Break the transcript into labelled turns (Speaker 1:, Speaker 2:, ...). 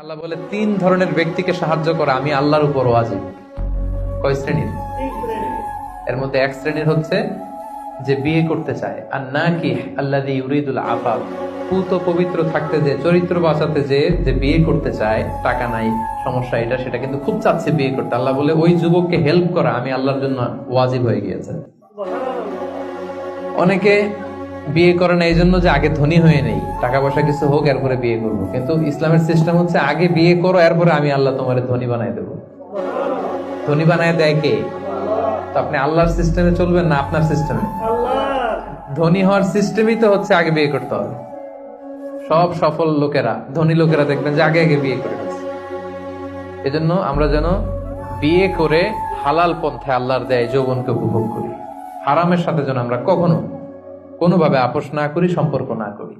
Speaker 1: আল্লাহ বলে, তিন ধরনের ব্যক্তিকে সাহায্য করা, আমি আল্লাহর উপর ওয়াজিব কয় শ্রেণির? এর মধ্যে এক শ্রেণির হচ্ছে যে বিয়ে করতে চায়। আর না কি আল্লাহ ইউরিদুল পুত পবিত্র থাকতে যে, চরিত্র বাঁচাতে যে যে বিয়ে করতে চায়, টাকা নাই, সমস্যা এটা, সেটা কিন্তু খুব চাচ্ছে বিয়ে করতে। আল্লাহ বলে, ওই যুবককে হেল্প করা, আমি আল্লাহর জন্য ওয়াজিব হয়ে গিয়েছে। অনেকে বিয়ে করে না এই জন্য যে আগে ধনী হয়ে নেই। টাকা পয়সা কিছু হোক, এরপরে বিয়ে করব। কিন্তু ইসলামের সিস্টেম হচ্ছে, আগে বিয়ে করো, এরপরে আমি আল্লাহ তোমার ধনী বানাই দেবো। ধনী বানায় দেয় কে? তো আপনি আল্লাহর সিস্টেমে চলবেন না আপনার সিস্টেমে ধনী হওয়ার সিস্টেমই তো হচ্ছে আগে বিয়ে করতে হবে। সব সফল লোকেরা, ধনী লোকেরা দেখবেন যে আগে আগে বিয়ে করে ফেলছে এজন্য আমরা যেন বিয়ে করে হালাল পন্থায় আল্লাহর দেয়, যৌবনকে উপভোগ করি। হারামের সাথে যেন আমরা কখনো কোনোভাবে আপোষ না করি সম্পর্ক না করি।